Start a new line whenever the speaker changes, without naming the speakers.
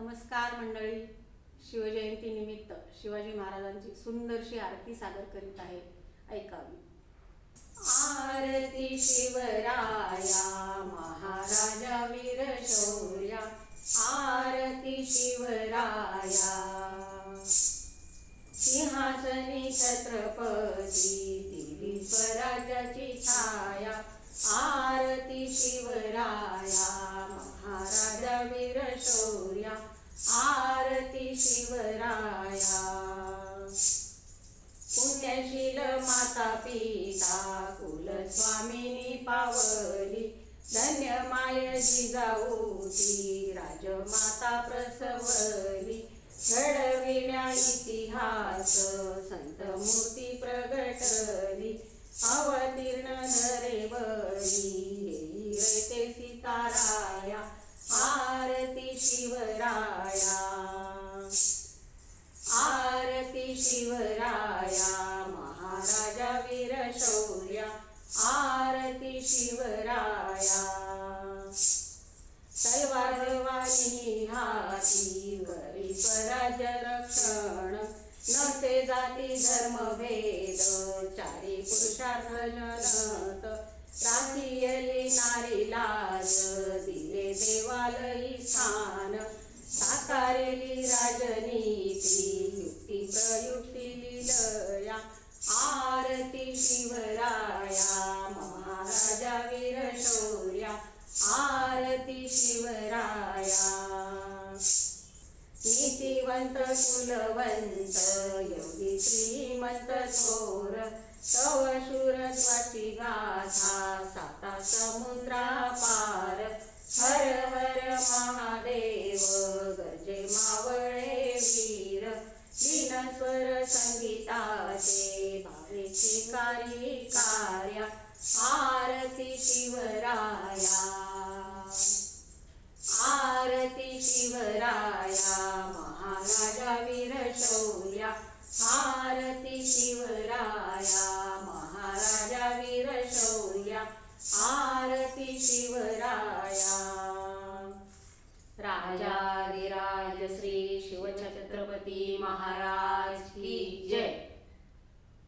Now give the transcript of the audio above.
नमस्कार मंडळी. शिवजयंतीनिमित्त शिवाजी महाराजांची सुंदरशी आरती सादर करीत आहे. ऐकावी आरती शिवराया महाराजा वीर शौर्या आरती शिवराया. सिंहासनी छत्रपती दिली स्वराज्याची छाया. आरती शिवराया महाराजा वीर शौर्या आरती शिवराया. पुण्यशील माता पिता कुल स्वामिनी पावली धन्य माय जिजाऊती राजमाता प्रसवली घडविल्या इतिहास संत मूर्ती प्रगटली अवतीर्ण नरेवरी येई रयते आरती शिवराया. आरती शिवराया महाराजा वीर शौर्या. आरती शिवराया. तलवार हलवानी हाती करी स्वराज रक्षण. नसे जाती धर्म भेद चारी पुरुषार्थ जनत. राखियली नारी लाज देवालयी स्थान साकारेली राजनीती युक्ती प्रयुक्ती लिलया आरती शिवराया महाराजा वीर शौर्या आरती शिवराया. नीतिवंत कुलवंत योगी श्रीमंत थोर सारी कार्या आरती शिवराया. आरती शिवराया महाराजा वीरशौर्या. आरती शिवराया महाराजा वीरशौर्या. आरती शिवराया. राजा विराज श्री शिवछत्रपती महाराज की जय.